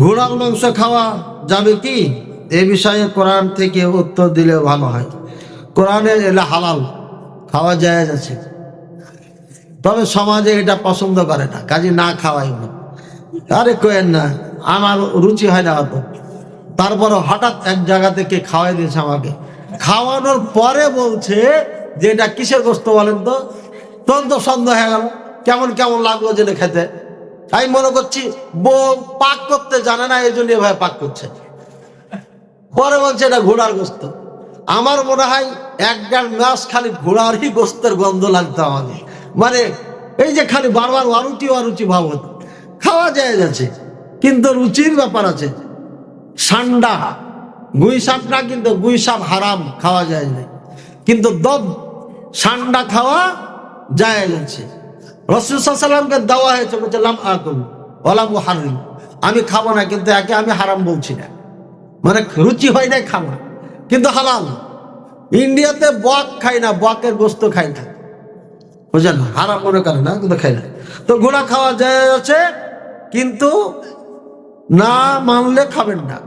ঘোড়ার মাংস খাওয়া যাবে কি? এ বিষয়ে কোরআন থেকে উত্তর দিলে ভালো হয়। কোরআনে এলে হালাল, খাওয়া যায় আছে। তবে সমাজে এটা পছন্দ করে না, কাজে না খাওয়াই না আরে কোয়েন না, আমার রুচি হয় না অত। তারপরে হঠাৎ এক জায়গা থেকে খাওয়াই দিয়েছে আমাকে। খাওয়ানোর পরে বলছে যে এটা কিসের গোস্ত বলেন তো? তখন তো সন্দেহ হয়ে গেল, কেমন কেমন লাগল জেনে খেতে। আমি মনে করছি বউ পাক করতে জানে না, এই জন্য এভাবে পাক করছে। পরে বলছে, এটা ঘোড়ার গোস্ত। আমার মনে হয় এক দেড় মাস খালি ঘোড়ারই গোস্তের গন্ধ লাগতো আমাকে মানে এই যে খালি বারবার অরুচি অরুচি ভাব খাওয়া যায় যাচ্ছে কিন্তু রুচির ব্যাপার আছে। সান্ডা, গুই সাপটা কিন্তু গুই সাপ হারাম, খাওয়া যায় না কিন্তু দব সান্ডা খাওয়া যায় যাচ্ছে রসুলামকে দেওয়া হয়েছে বলছিলাম আকুম ওলাম আমি খাব না, কিন্তু একে আমি হারাম বলছি না। মানে রুচি হয় নাই খাওয়া, কিন্তু হালাল। ইন্ডিয়াতে বক খাই না, বকের গোস্ত খাই না। বুঝলেন? হারাম মনে করে না, কিন্তু খাই না। তো ঘোড়া খাওয়া যায় আছে কিন্তু না মানলে খাবেন না।